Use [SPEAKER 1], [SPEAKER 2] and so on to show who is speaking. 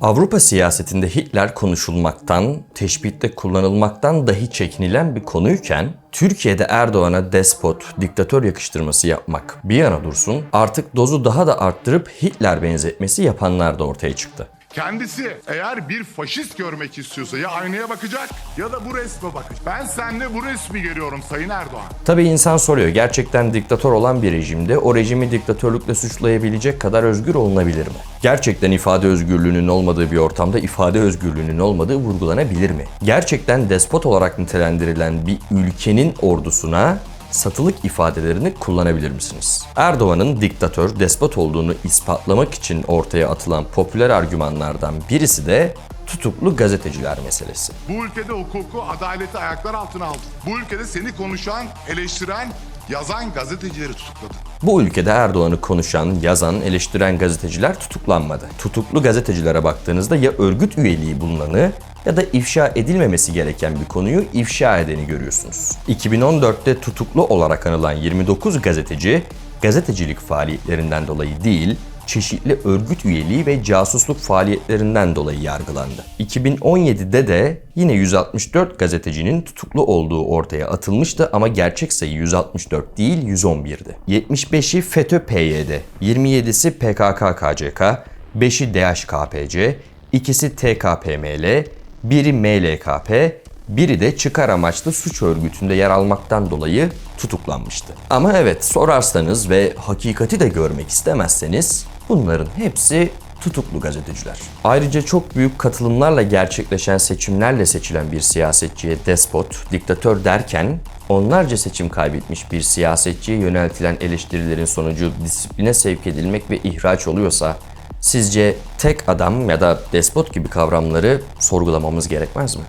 [SPEAKER 1] Avrupa siyasetinde Hitler konuşulmaktan, teşbihte kullanılmaktan dahi çekinilen bir konuyken, Türkiye'de Erdoğan'a despot, diktatör yakıştırması yapmak bir yana dursun, artık dozu daha da arttırıp Hitler benzetmesi yapanlar da ortaya çıktı.
[SPEAKER 2] Kendisi eğer bir faşist görmek istiyorsa ya aynaya bakacak ya da bu resme bakacak. Ben seninle bu resmi görüyorum Sayın Erdoğan.
[SPEAKER 1] Tabii insan soruyor, gerçekten diktatör olan bir rejimde o rejimi diktatörlükle suçlayabilecek kadar özgür olunabilir mi? Gerçekten ifade özgürlüğünün olmadığı bir ortamda ifade özgürlüğünün olmadığı vurgulanabilir mi? Gerçekten despot olarak nitelendirilen bir ülkenin ordusuna satılık ifadelerini kullanabilir misiniz? Erdoğan'ın diktatör, despot olduğunu ispatlamak için ortaya atılan popüler argümanlardan birisi de tutuklu gazeteciler meselesi.
[SPEAKER 2] Bu ülkede hukuku, adaleti ayaklar altına aldın. Bu ülkede seni konuşan, eleştiren, yazan gazetecileri tutukladın.
[SPEAKER 1] Bu ülkede Erdoğan'ı konuşan, yazan, eleştiren gazeteciler tutuklanmadı. Tutuklu gazetecilere baktığınızda ya örgüt üyeliği bulunanı ya da ifşa edilmemesi gereken bir konuyu ifşa edeni görüyorsunuz. 2014'te tutuklu olarak anılan 29 gazeteci gazetecilik faaliyetlerinden dolayı değil, çeşitli örgüt üyeliği ve casusluk faaliyetlerinden dolayı yargılandı. 2017'de de yine 164 gazetecinin tutuklu olduğu ortaya atılmıştı ama gerçek sayı 164 değil 111'di. 75'i FETÖ-PYD, 27'si PKK-KCK, 5'i DHKPC, ikisi TKPML, biri MLKP, biri de çıkar amaçlı suç örgütünde yer almaktan dolayı tutuklanmıştı. Ama evet sorarsanız ve hakikati de görmek istemezseniz bunların hepsi tutuklu gazeteciler. Ayrıca çok büyük katılımlarla gerçekleşen seçimlerle seçilen bir siyasetçiye despot, diktatör derken onlarca seçim kaybetmiş bir siyasetçiye yöneltilen eleştirilerin sonucu disipline sevk edilmek ve ihraç oluyorsa sizce tek adam ya da despot gibi kavramları sorgulamamız gerekmez mi?